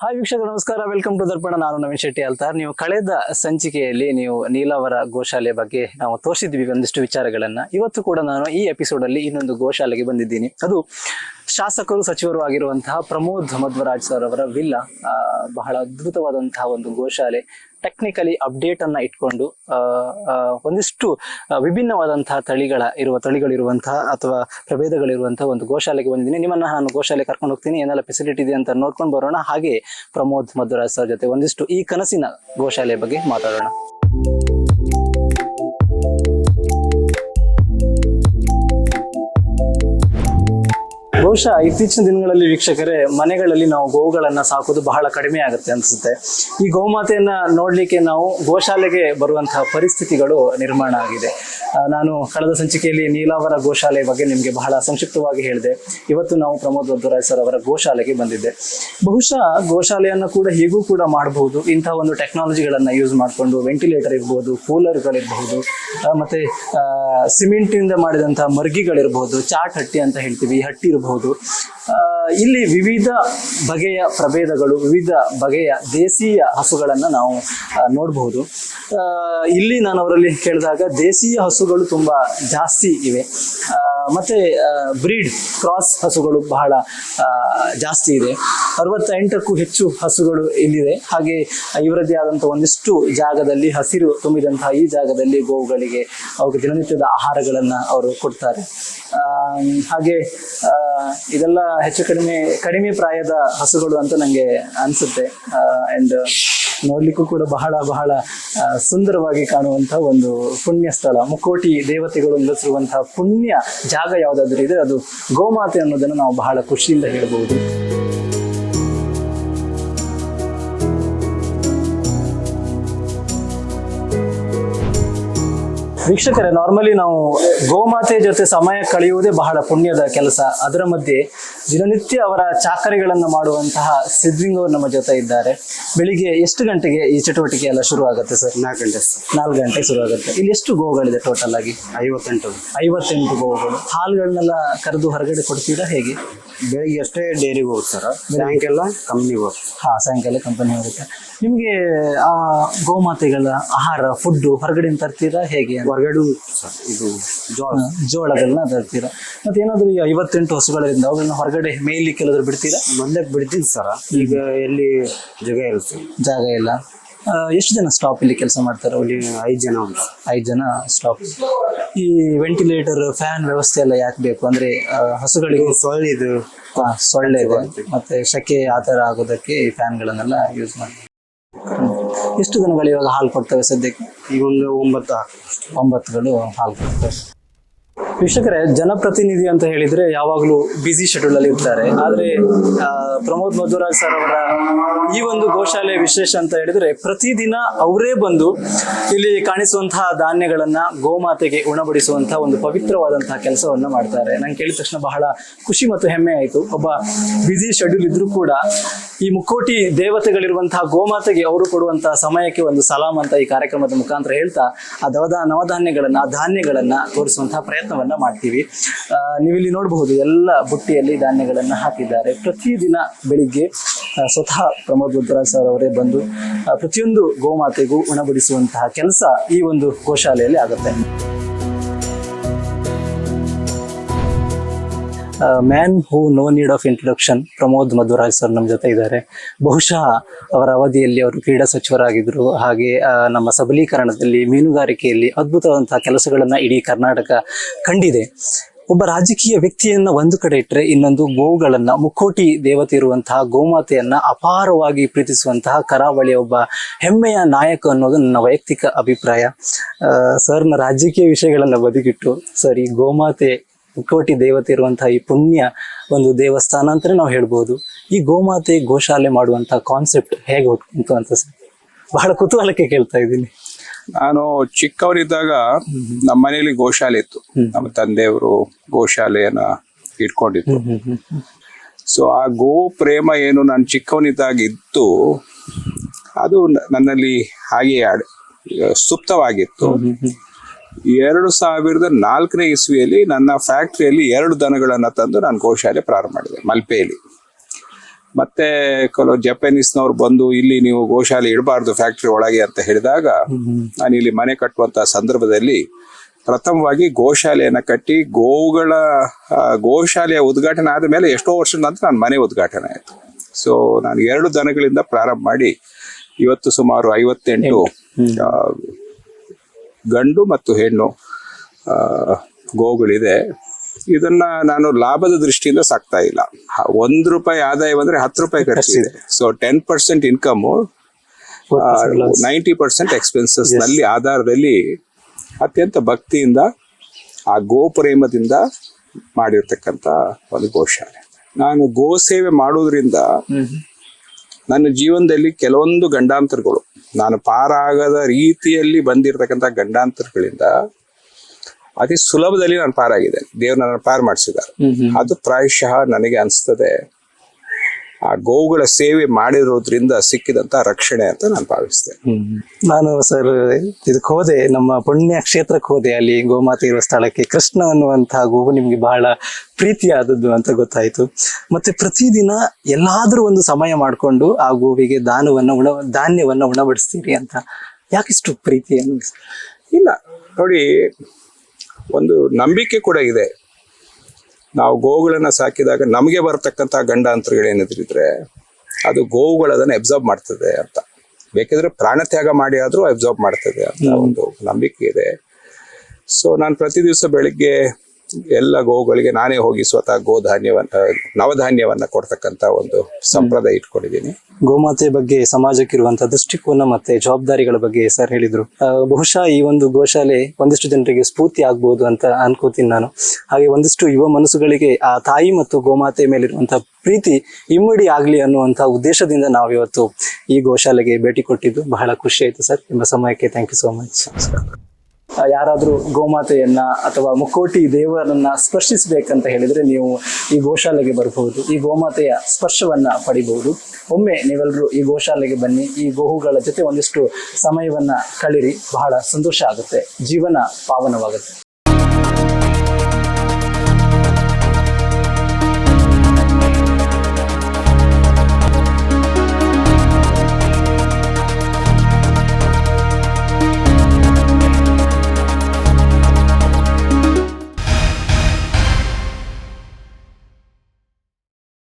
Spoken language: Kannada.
ಹಾಯ್ ವೀಕ್ಷಕರು, ನಮಸ್ಕಾರ. Welcome to Darpana. ನಾನು ನವೀನ್ ಶೆಟ್ಟಿ ಅಲ್ತಾರ್. ನೀವು ಕಳೆದ ಸಂಚಿಕೆಯಲ್ಲಿ ನೀವು ನೀಲಾವರ ಗೋಶಾಲೆ ಬಗ್ಗೆ ನಾವು ತೋರಿಸಿದ್ವಿ ಒಂದಿಷ್ಟು ವಿಚಾರಗಳನ್ನ. ಇವತ್ತು ಕೂಡ ನಾನು ಈ ಎಪಿಸೋಡ್ ಅಲ್ಲಿ ಇನ್ನೊಂದು ಗೋಶಾಲೆಗೆ ಬಂದಿದ್ದೀನಿ. ಅದು ಶಾಸಕರು, ಸಚಿವರು ಆಗಿರುವಂತಹ ಪ್ರಮೋದ್ ಮಧ್ವರಾಜ್ ಸರ್ ಅವರ ವಿಲ್ಲ ಬಹಳ ಅದ್ಭುತವಾದಂತಹ ಒಂದು ಗೋಶಾಲೆ ಟೆಕ್ನಿಕಲಿ ಅಪ್ಡೇಟ್ ಅನ್ನ ಇಟ್ಕೊಂಡು ಒಂದಿಷ್ಟು ವಿಭಿನ್ನವಾದಂತಹ ತಳಿಗಳ ಇರುವ, ತಳಿಗಳಿರುವಂತಹ ಅಥವಾ ಪ್ರಭೇದಗಳಿರುವಂತಹ ಒಂದು ಗೋಶಾಲೆಗೆ ಬಂದಿದ್ದೀನಿ. ನಿಮ್ಮನ್ನ ನಾನು ಗೋಶಾಲೆ ಕರ್ಕೊಂಡು ಹೋಗ್ತೀನಿ. ಏನೆಲ್ಲ ಫೆಸಿಲಿಟಿ ಇದೆ ಅಂತ ನೋಡ್ಕೊಂಡು ಬರೋಣ. ಹಾಗೆ ಪ್ರಮೋದ್ ಮಧ್ವರಾಜ್ ಸರ್ ಜೊತೆ ಒಂದಿಷ್ಟು ಈ ಕನಸಿನ ಗೋಶಾಲೆ ಬಗ್ಗೆ ಮಾತಾಡೋಣ. ಬಹುಶಃ ಇತ್ತೀಚಿನ ದಿನಗಳಲ್ಲಿ ವೀಕ್ಷಕರೇ, ಮನೆಗಳಲ್ಲಿ ನಾವು ಗೋವುಗಳನ್ನ ಸಾಕೋದು ಬಹಳ ಕಡಿಮೆ ಆಗುತ್ತೆ ಅನ್ಸುತ್ತೆ. ಈ ಗೋಮಾತೆಯನ್ನ ನೋಡ್ಲಿಕ್ಕೆ ನಾವು ಗೋಶಾಲೆಗೆ ಬರುವಂತಹ ಪರಿಸ್ಥಿತಿಗಳು ನಿರ್ಮಾಣ ಆಗಿದೆ. ನಾನು ಕಳೆದ ಸಂಚಿಕೆಯಲ್ಲಿ ನೀಲಾವರ ಗೋಶಾಲೆ ಬಗ್ಗೆ ನಿಮಗೆ ಬಹಳ ಸಂಕ್ಷಿಪ್ತವಾಗಿ ಹೇಳಿದೆ. ಇವತ್ತು ನಾವು ಪ್ರಮೋದ್ ವದ್ದುರಾಯ್ ಸರ್ ಅವರ ಗೋಶಾಲೆಗೆ ಬಂದಿದ್ದೆ. ಬಹುಶಃ ಗೋಶಾಲೆಯನ್ನ ಕೂಡ ಹೀಗೂ ಕೂಡ ಮಾಡಬಹುದು. ಇಂತಹ ಒಂದು ಟೆಕ್ನಾಲಜಿಗಳನ್ನ ಯೂಸ್ ಮಾಡಿಕೊಂಡು ವೆಂಟಿಲೇಟರ್ ಇರ್ಬೋದು ಕೂಲರ್ಗಳಿರ್ಬಹುದು ಮತ್ತೆ ಸಿಮೆಂಟ್ ಇಂದ ಮಾಡಿದಂತಹ ಮರ್ಗಿಗಳಿರ್ಬಹುದು ಚಾಟ್ ಹಟ್ಟಿ ಅಂತ ಹೇಳ್ತೀವಿ ಹಟ್ಟಿ ಆ, ಇಲ್ಲಿ ವಿವಿಧ ಬಗೆಯ ಪ್ರಭೇದಗಳು ವಿವಿಧ ಬಗೆಯ ದೇಸೀಯ ಹಸುಗಳನ್ನು ನಾವು ನೋಡಬಹುದು ಇಲ್ಲಿ ನಾನು ಅವರಲ್ಲಿ ಕೇಳಿದಾಗ ದೇಸೀಯ ಹಸುಗಳು ತುಂಬ ಜಾಸ್ತಿ ಇವೆ. ಮತ್ತೆ ಬ್ರೀಡ್ ಕ್ರಾಸ್ ಹಸುಗಳು ಬಹಳ ಜಾಸ್ತಿ ಇದೆ. ಅರವತ್ತೆಂಟಕ್ಕೂ ಹೆಚ್ಚು ಹಸುಗಳು ಇಲ್ಲಿದೆ. ಹಾಗೆ ಇವರದ್ದೇ ಆದಂತಹ ಒಂದಿಷ್ಟು ಜಾಗದಲ್ಲಿ ಹಸಿರು ತುಂಬಿದಂತಹ ಈ ಜಾಗದಲ್ಲಿ ಗೋವುಗಳಿಗೆ ಅವು ದಿನನಿತ್ಯದ ಆಹಾರಗಳನ್ನು ಅವರು ಕೊಡ್ತಾರೆ. ಹಾಗೆ ಇದೆಲ್ಲ ಹೆಚ್ಚು ಕಡಿಮೆ ಕಡಿಮೆ ಪ್ರಾಯದ ಹಸುಗಳು ಅಂತ ನನಗೆ ಅನ್ಸುತ್ತೆ. ಅಂಡ್ ನೋಡ್ಲಿಕ್ಕೂ ಕೂಡ ಬಹಳ ಬಹಳ ಸುಂದರವಾಗಿ ಕಾಣುವಂತಹ ಒಂದು ಪುಣ್ಯ ಸ್ಥಳ. ಮುಕ್ಕೋಟಿ ದೇವತೆಗಳು ನೆಲೆಸಿರುವಂತಹ ಪುಣ್ಯ ಜಾಗ ಯಾವುದಾದ್ರೂ ಇದೆ ಅದು ಗೋಮಾತೆ ಅನ್ನೋದನ್ನು ನಾವು ಬಹಳ ಖುಷಿಯಿಂದ ಹೇಳ್ಬಹುದು ವೀಕ್ಷಕರೇ ನಾರ್ಮಲಿ ನಾವು ಗೋಮಾತೆ ಜೊತೆ ಸಮಯ ಕಳೆಯುವುದೇ ಬಹಳ ಪುಣ್ಯದ ಕೆಲಸ. ಅದರ ಮಧ್ಯೆ ದಿನನಿತ್ಯ ಅವರ ಚಾಕರಿಗಳನ್ನು ಮಾಡುವಂತಹ ಸಿದ್ಲಿಂಗ್ ಅವರು ನಮ್ಮ ಜೊತೆ ಇದ್ದಾರೆ. ಬೆಳಿಗ್ಗೆ ಎಷ್ಟು ಗಂಟೆಗೆ ಈ ಚಟುವಟಿಕೆ ಎಲ್ಲ ಶುರು ಆಗುತ್ತೆ ಸರ್? ನಾಲ್ಕು ಗಂಟೆ ಸರ್. ನಾಲ್ಕು ಗಂಟೆಗೆ ಶುರು ಆಗುತ್ತೆ ಇಲ್ಲಿ ಎಷ್ಟು ಗೋಗಳಿದೆ ಟೋಟಲ್ ಆಗಿ? ಐವತ್ತೆಂಟು. ಐವತ್ತೆಂಟು ಗೋಗಳು. ಹಾಲುಗಳನ್ನೆಲ್ಲ ಕರೆದು ಹೊರಗಡೆ ಕೊಡ್ತೀರಾ ಹೇಗೆ? ಬೆಳಿಗ್ಗೆ ಅಷ್ಟೇ ಡೈರಿಗೆ ಹೋಗುತ್ತೆ ಸರ್ ಸಾಯಂಕಾಲ ಕಂಪ್ನಿಗೆ ಹೋಗುತ್ತೆ ಹಾ ಸಾಯಂಕಾಲ ಕಂಪನಿ ಹೋಗುತ್ತೆ. ನಿಮಗೆ ಆ ಗೋಮಾತೆಗಳ ಆಹಾರ ಫುಡ್ ಹೊರಗಡೆಯಿಂದ ತರ್ತೀರಾ ಹೇಗೆ ಹೊರಗಡೆ ಸರ್ ಇದು ಜೋಳ. ಜೋಳಗಳನ್ನ ತರ್ತೀರಾ. ಮತ್ತೆ ಏನಾದ್ರು ಈ ಐವತ್ತೆಂಟು ಹಸುಗಳಿಂದ ಅವುಗಳನ್ನ ಹೊರಗಡೆ ಮೇಯ್ಲಿಕ್ಕೆ ಕೆಲವರು ಬಿಡ್ತೀರಾ? ಮೊದಲೇ ಬಿಡ್ತೀನಿ ಸರ್. ಈಗ ಎಲ್ಲಿ ಜಾಗ ಇರುತ್ತೆ ಜಾಗ ಇಲ್ಲ. ಎಷ್ಟು ಜನ ಸ್ಟಾಪ್ ಇಲ್ಲಿ ಕೆಲಸ ಮಾಡ್ತಾರೆ ಅಲ್ಲಿ ಐದು ಜನ ಉಂಟು. ಐದು ಜನ ಸ್ಟಾಪ್ ಈ ವೆಂಟಿಲೇಟರ್ ಫ್ಯಾನ್ ವ್ಯವಸ್ಥೆ ಎಲ್ಲ ಯಾಕೆ ಬೇಕು? ಅಂದ್ರೆ ಆ, ಹಸುಗಳಿಗೆ ಸೊಳ್ಳೆ ಇದು ಹಾ, ಸೊಳ್ಳೆ ಇದೆ. ಮತ್ತೆ ಸೆಕೆ ಆ ಥರ ಆಗೋದಕ್ಕೆ ಈ ಫ್ಯಾನ್ಗಳನ್ನೆಲ್ಲ ಯೂಸ್ ಮಾಡಿ ಎಷ್ಟು ದನಗಳು ಇವಾಗ ಹಾಲು ಕೊಡ್ತವೆ ಸದ್ಯಕ್ಕೆ? ಈಗ ಒಂದು ಒಂಬತ್ತು ಹಾಕು ಒಂಬತ್ತುಗಳು ಹಾಲು ಕೊಡ್ತವೆ. ವೀಕ್ಷಕರೇ, ಜನಪ್ರತಿನಿಧಿ ಅಂತ ಹೇಳಿದ್ರೆ ಯಾವಾಗಲೂ ಬ್ಯುಸಿ ಶೆಡ್ಯೂಲ್ ಅಲ್ಲಿ ಇರ್ತಾರೆ. ಆದ್ರೆ ಪ್ರಮೋದ್ ಮಧುರಾಜ್ ಸರ್ ಅವರ ಈ ಒಂದು ಗೋಶಾಲೆ ವಿಶೇಷ ಅಂತ ಹೇಳಿದ್ರೆ ಪ್ರತಿದಿನ ಅವರೇ ಬಂದು ಇಲ್ಲಿ ಕಾಣಿಸುವಂತಹ ಧಾನ್ಯಗಳನ್ನ ಗೋಮಾತೆಗೆ ಉಣಬಡಿಸುವಂತಹ ಒಂದು ಪವಿತ್ರವಾದಂತಹ ಕೆಲಸವನ್ನ ಮಾಡ್ತಾರೆ. ನಂಗೆ ಕೇಳಿದ ತಕ್ಷಣ ಬಹಳ ಖುಷಿ ಮತ್ತು ಹೆಮ್ಮೆ ಆಯಿತು. ಒಬ್ಬ ಬ್ಯುಸಿ ಶೆಡ್ಯೂಲ್ ಇದ್ರೂ ಕೂಡ ಈ ಮುಕ್ಕೋಟಿ ದೇವತೆಗಳಿರುವಂತಹ ಗೋಮಾತೆಗೆ ಅವರು ಕೊಡುವಂತಹ ಸಮಯಕ್ಕೆ ಒಂದು ಸಲಾಮ್ ಅಂತ ಈ ಕಾರ್ಯಕ್ರಮದ ಮುಖಾಂತರ ಹೇಳ್ತಾ ಆ ದವದ ನವಧಾನ್ಯಗಳನ್ನ ಆ ಧಾನ್ಯಗಳನ್ನ ತೋರಿಸುವಂತಹ ಪ್ರಯತ್ನವನ್ನ ಮಾಡ್ತೀವಿ. ಆ, ನೀವಿಲ್ಲಿ ನೋಡಬಹುದು ಎಲ್ಲ ಬುಟ್ಟಿಯಲ್ಲಿ ಧಾನ್ಯಗಳನ್ನ ಹಾಕಿದ್ದಾರೆ. ಪ್ರತಿದಿನ ಬೆಳಿಗ್ಗೆ ಸ್ವತಃ ಪ್ರಮೋದ್ ಬುದ್ಧರಾಜ್ ಸರ್ ಅವರೇ ಬಂದು ಪ್ರತಿಯೊಂದು ಗೋಮಾತೆಗೂ ಉಣಬಡಿಸುವಂತಹ ಕೆಲಸ ಈ ಒಂದು ಗೋಶಾಲೆಯಲ್ಲಿ ಆಗುತ್ತೆ. Man who know need of introduction Pramod Madhuraj sir ನಮ್ಮ ಜೊತೆ ಇದ್ದಾರೆ. ಬಹುಶಃ ಅವರ ಅವಧಿಯಲ್ಲಿ ಅವರು ಕ್ರೀಡಾ ಸಚಿವರಾಗಿದ್ದರು ಹಾಗೆ ನಮ್ಮ ಸಬಲೀಕರಣದಲ್ಲಿ, ಮೀನುಗಾರಿಕೆಯಲ್ಲಿ ಅದ್ಭುತವಾದಂತಹ ಕೆಲಸಗಳನ್ನು ಇಡೀ ಕರ್ನಾಟಕ ಕಂಡಿದೆ. ಒಬ್ಬ ರಾಜಕೀಯ ವ್ಯಕ್ತಿಯನ್ನ ಒಂದು ಕಡೆ ಇಟ್ಟರೆ ಇನ್ನೊಂದು ಗೋವುಗಳನ್ನ, ಮುಕ್ಕೋಟಿ ದೇವತೆ ಇರುವಂತಹ ಗೋಮಾತೆಯನ್ನ ಅಪಾರವಾಗಿ ಪ್ರೀತಿಸುವಂತಹ ಕರಾವಳಿಯ ಒಬ್ಬ ಹೆಮ್ಮೆಯ ನಾಯಕ ಅನ್ನೋದು ನನ್ನ ವೈಯಕ್ತಿಕ ಅಭಿಪ್ರಾಯ. ಸರ್ನ ರಾಜಕೀಯ ವಿಷಯಗಳನ್ನು ಬದುಕಿಟ್ಟು ಸರ್ ಈ ಗೋಮಾತೆ ಕೋಟಿ ದೇವತೆ ಇರುವಂತಹ ಈ ಪುಣ್ಯ ಒಂದು ದೇವಸ್ಥಾನ ಅಂತಾನೆ ನಾವು ಹೇಳ್ಬೋದು. ಈ ಗೋಮಾತೆ ಗೋಶಾಲೆ ಮಾಡುವಂತಹ ಕಾನ್ಸೆಪ್ಟ್ ಹೇಗೆ ಹುಟ್ಕೊಂತು ಅಂತ ಸರ್? ಬಹಳ ಕುತೂಹಲಕ್ಕೆ ಕೇಳ್ತಾ ಇದ್ದೀನಿ. ನಾನು ಚಿಕ್ಕವರಿದ್ದಾಗ ನಮ್ಮ ಮನೆಯಲ್ಲಿ ಗೋಶಾಲೆ ಇತ್ತು. ನಮ್ಮ ತಂದೆಯವರು ಗೋಶಾಲೆಯನ್ನ ಇಟ್ಕೊಂಡಿದ್ರು. ಸೊ ಆ ಗೋ ಪ್ರೇಮ ಏನು ನಾನು ಚಿಕ್ಕವನಿದ್ದಾಗ ಇತ್ತು ಅದು ನನ್ನಲ್ಲಿ ಹಾಗೆ ಆಡ್- ಸುಪ್ತವಾಗಿತ್ತು. ಎರಡು ಸಾವಿರದ ನಾಲ್ಕನೇ ಇಸ್ವಿಯಲ್ಲಿ ನನ್ನ ಫ್ಯಾಕ್ಟ್ರಿಯಲ್ಲಿ ಎರಡು ದನಗಳನ್ನು ತಂದು ನಾನು ಗೋಶಾಲೆ ಪ್ರಾರಂಭ ಮಾಡಿದೆ ಮಲ್ಪೆಯಲ್ಲಿ. ಮತ್ತೆ ಕೆಲವು ಜಪಾನೀಸ್ನವ್ರು ಬಂದು ಇಲ್ಲಿ ನೀವು ಗೋಶಾಲೆ ಇಡಬಾರ್ದು ಫ್ಯಾಕ್ಟ್ರಿ ಒಳಗೆ ಅಂತ ಹೇಳಿದಾಗ ನಾನು ಇಲ್ಲಿ ಮನೆ ಕಟ್ಟುವಂತಹ ಸಂದರ್ಭದಲ್ಲಿ ಪ್ರಥಮವಾಗಿ ಗೋಶಾಲೆಯನ್ನು ಕಟ್ಟಿ ಗೋವುಗಳ ಗೋಶಾಲೆಯ ಉದ್ಘಾಟನೆ ಆದ ಮೇಲೆ ಎಷ್ಟೋ ವರ್ಷದ ನಂತರ ನಾನು ಮನೆ ಉದ್ಘಾಟನೆ ಆಯಿತು. ಸೊ ನಾನು ಎರಡು ದನಗಳಿಂದ ಪ್ರಾರಂಭ ಮಾಡಿ ಇವತ್ತು ಸುಮಾರು ಐವತ್ತೆಂಟು ಗಂಡು ಮತ್ತು ಹೆಣ್ಣು ಗೋಗಳಿದೆ. ಇದನ್ನ ನಾನು ಲಾಭದ ದೃಷ್ಟಿಯಿಂದ ಸಾಕ್ತಾ ಇಲ್ಲ. ಒಂದ್ ರೂಪಾಯಿ ಆದಾಯ ಬಂದ್ರೆ ಹತ್ತು ರೂಪಾಯಿ ಖರ್ಚಿದೆ. So ten percent income ninety percent ಎಕ್ಸ್ಪೆನ್ಸಸ್ನಲ್ಲಿ ಆಧಾರದಲ್ಲಿ ಅತ್ಯಂತ ಭಕ್ತಿಯಿಂದ ಆ ಗೋಪ್ರೇಮದಿಂದ ಮಾಡಿರ್ತಕ್ಕಂಥ ಒಂದು ಗೋಶಾಲೆ. ನಾನು ಗೋ ಸೇವೆ ಮಾಡೋದ್ರಿಂದ ನನ್ನ ಜೀವನದಲ್ಲಿ ಕೆಲವೊಂದು ಗಂಡಾಂತರಗಳು ನಾನು ಪಾರಾಗದ ರೀತಿಯಲ್ಲಿ ಬಂದಿರತಕ್ಕಂತ ಗಂಡಾಂತರಗಳಿಂದ ಅತಿ ಸುಲಭದಲ್ಲಿ ನಾನು ಪಾರಾಗಿದ್ದೇನೆ. ದೇವ್ರು ನನ್ನ ಪಾರ್ ಮಾಡಿಸಿದ್ದಾರೆ. ಅದು ಪ್ರಾಯಶಃ ನನಗೆ ಅನಿಸ್ತದೆ. ಆ ಗೋವುಗಳ ಸೇವೆ ಮಾಡಿರೋದ್ರಿಂದ ಸಿಕ್ಕಿದಂತ ರಕ್ಷಣೆ ಅಂತ ನಾನು ಭಾವಿಸ್ತೇನೆ. ನಾನು ಸರ್ ಇದಕ್ಕೆ ಹೋದೆ ನಮ್ಮ ಪುಣ್ಯ ಕ್ಷೇತ್ರಕ್ಕೆ ಹೋದೆ. ಅಲ್ಲಿ ಗೋಮಾತೆ ಇರುವ ಸ್ಥಳಕ್ಕೆ ಕೃಷ್ಣ ಅನ್ನುವಂತಹ ಗೋವು ನಿಮ್ಗೆ ಬಹಳ ಪ್ರೀತಿಯಾದದ್ದು ಅಂತ ಗೊತ್ತಾಯ್ತು. ಮತ್ತೆ ಪ್ರತಿದಿನ ಎಲ್ಲಾದ್ರೂ ಒಂದು ಸಮಯ ಮಾಡಿಕೊಂಡು ಆ ಗೋವಿಗೆ ದಾನವನ್ನು ಉಣ ಧಾನ್ಯವನ್ನ ಉಣಬಡಿಸ್ತೀರಿ ಅಂತ ಯಾಕಿಷ್ಟು ಪ್ರೀತಿ ಇಲ್ಲ ನೋಡಿ ಒಂದು ನಂಬಿಕೆ ಕೂಡ ಇದೆ. ನಾವು ಗೋವುಗಳನ್ನ ಸಾಕಿದಾಗ ನಮಗೆ ಬರತಕ್ಕಂಥ ಗಂಡಾಂತರಗಳು ಏನಿದ್ರೆ ಅದು ಗೋವುಗಳು ಅದನ್ನ ಅಬ್ಸರ್ವ್ ಮಾಡ್ತದೆ ಅಂತ. ಬೇಕಿದ್ರೆ ಪ್ರಾಣ ತ್ಯಾಗ ಮಾಡಿ ಆದ್ರೂ ಅಬ್ಸರ್ವ್ ಮಾಡ್ತದೆ ಅಂತ ಒಂದು ನಂಬಿಕೆ ಇದೆ. ಸೊ ನಾನು ಪ್ರತಿ ದಿವಸ ಬೆಳಿಗ್ಗೆ ಎಲ್ಲ ಗೋಗಳಿಗೆ ನಾನೇ ಹೋಗಿ ಸ್ವತಃ ಗೋಧಾನ್ಯವನ್ನ ನವಧಾನ್ಯವನ್ನ ಕೊಡ್ತಕ್ಕಂತ ಒಂದು ಸಂಪ್ರದಾಯ ಇಟ್ಕೊಂಡಿದ್ದೀನಿ. ಗೋಮಾತೆ ಬಗ್ಗೆ ಸಮಾಜಕ್ಕಿರುವಂತಹ ದೃಷ್ಟಿಕೋನ ಮತ್ತೆ ಜವಾಬ್ದಾರಿಗಳ ಬಗ್ಗೆ ಸರ್ ಹೇಳಿದ್ರು. ಬಹುಶಃ ಈ ಒಂದು ಗೋಶಾಲೆ ಒಂದಿಷ್ಟು ಜನರಿಗೆ ಸ್ಫೂರ್ತಿ ಆಗ್ಬಹುದು ಅಂತ ಅನ್ಕೋತೀನಿ ನಾನು. ಹಾಗೆ ಒಂದಿಷ್ಟು ಯುವ ಮನಸ್ಸುಗಳಿಗೆ ಆ ತಾಯಿ ಮತ್ತು ಗೋಮಾತೆ ಮೇಲಿರುವಂತಹ ಪ್ರೀತಿ ಇಮ್ಮಡಿ ಆಗ್ಲಿ ಅನ್ನುವಂತಹ ಉದ್ದೇಶದಿಂದ ನಾವು ಇವತ್ತು ಈ ಗೋಶಾಲೆಗೆ ಭೇಟಿ ಕೊಟ್ಟಿದ್ದು ಬಹಳ ಖುಷಿ ಆಯ್ತು ಸರ್. ನಿಮ್ಮ ಸಮಯಕ್ಕೆ ಥ್ಯಾಂಕ್ ಯು ಸೋ ಮಚ್ ಯಾರಾದ್ರೂ ಗೋಮಾತೆಯನ್ನ ಅಥವಾ ಮುಕ್ಕೋಟಿ ದೇವರನ್ನ ಸ್ಪರ್ಶಿಸಬೇಕಂತ ಹೇಳಿದ್ರೆ ನೀವು ಈ ಗೋಶಾಲೆಗೆ ಬರಬಹುದು. ಈ ಗೋಮಾತೆಯ ಸ್ಪರ್ಶವನ್ನ ಪಡಿಬಹುದು. ಒಮ್ಮೆ ನೀವೆಲ್ಲರೂ ಈ ಗೋಶಾಲೆಗೆ ಬನ್ನಿ. ಈ ಗೋಹುಗಳ ಜೊತೆ ಒಂದಿಷ್ಟು ಸಮಯವನ್ನ ಕಳಿರಿ. ಬಹಳ ಸಂತೋಷ ಆಗುತ್ತೆ. ಜೀವನ ಪಾವನವಾಗುತ್ತೆ.